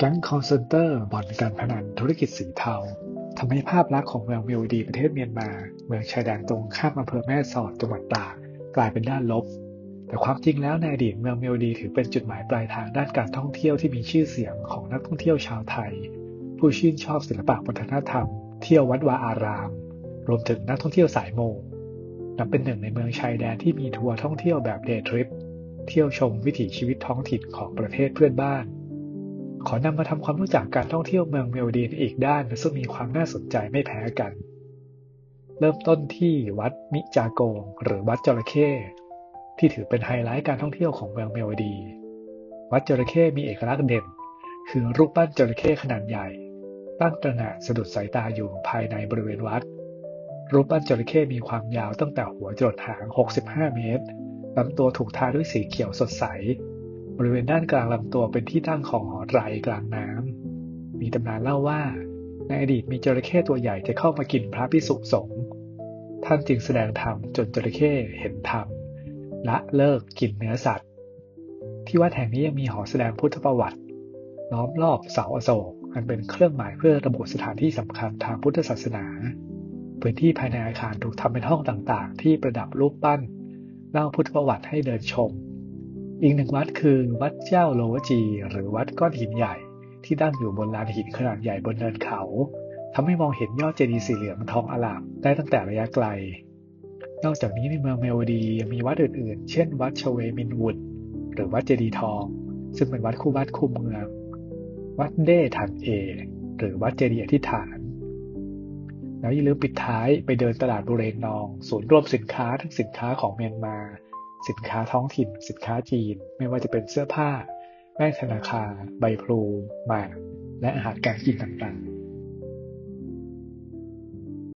แก๊งคอนเซนเตอร์บ่อนการพนันธุรกิจสีเทาทำให้ภาพลักษณ์ของเมืองมิวดีประเทศเมียนมา เมืองชายแดนตรงข้ามอำเภอแม่สอดจังหวัดตากกลายเป็นด้านลบ แต่ความจริงแล้วในอดีตเมืองมิวดีถือเป็นจุดหมายปลายทางด้านการท่องเที่ยวที่มีชื่อเสียงของนักท่องเที่ยวชาวไทย ผู้ชื่นชอบศิลปะวัฒนธรรม เที่ยววัดวาอาราม รวมถึงนักท่องเที่ยวสายโมนับเป็นหนึ่งในเมืองชายแดนที่มีทัวร์ท่องเที่ยวแบบเดย์ทริปเที่ยวชมวิถีชีวิตท้องถิ่นของประเทศเพื่อนบ้าน ขอนำมาทำความรู้จักการท่องเที่ยวเมืองเมลดีนอีกด้านซึ่งมีความน่าสนใจไม่แพ้กัน เริ่มต้นที่วัดมิจาโกง หรือวัดจระเข้ที่ถือเป็นไฮไลท์การท่องเที่ยวของเมืองเมลดี วัดจระเข้มีเอกลักษณ์เด่น คือรูปปั้นจระเข้ขนาดใหญ่ ตั้งตระหง่านสะดุดสายตาอยู่ภายในบริเวณวัด รูปปั้นจระเข้มีความยาวตั้งแต่หัวจรดหาง 65 เมตรลำตัวถูกทาด้วยสีเขียวสดใส บริเวณด้านกลางลำตัวเป็นที่ตั้งของหอไตรกลางน้ำ มีตำนานเล่าว่า ในอดีตมีจระเข้ตัวใหญ่จะเข้ามากินพระพิสุสงฆ์ท่านจึงแสดงธรรมจนจระเข้เห็นธรรมละเลิกกินเนื้อสัตว์ ที่วัดแห่งนี้ยังมีหอแสดงพุทธประวัติ ล้อมรอบเสาอโศกอันเป็นเครื่องหมายเพื่อระบุสถานที่สำคัญทางพุทธศาสนา พื้นที่ภายในอาคารถูกทำเป็นห้องต่างๆ ที่ประดับรูปปั้นเล่าพุทธประวัติให้เดินชม อีกหนึ่งวัดคือวัดเจ้าโลวจี หรือวัดก้อนหินใหญ่ ที่ตั้งอยู่บนลานหินขนาดใหญ่บนเนินเขาทำให้มองเห็นยอดเจดีย์สีเหลี่ยมทองอลามได้ตั้งแต่ระยะไกล นอกจากนี้ในเมืองเมลดียังมีวัดอื่นๆ เช่น วัดชเวมินวุดหรือวัดเจดีย์ทอง ซึ่งเป็นวัดคู่บ้านคู่เมือง วัดเดทันเอ หรือวัดเจดีย์อธิษฐานแล้วอย่าลืมปิดท้ายไปเดินตลาดบุเรงนอง ศูนย์รวมสินค้าทั้งสินค้าของเมียนมา สินค้าท้องถิ่น สินค้าจีน ไม่ว่าจะเป็นเสื้อผ้า แม่ธนาคาร ใบพลูหมากและอาหารการกินต่างๆ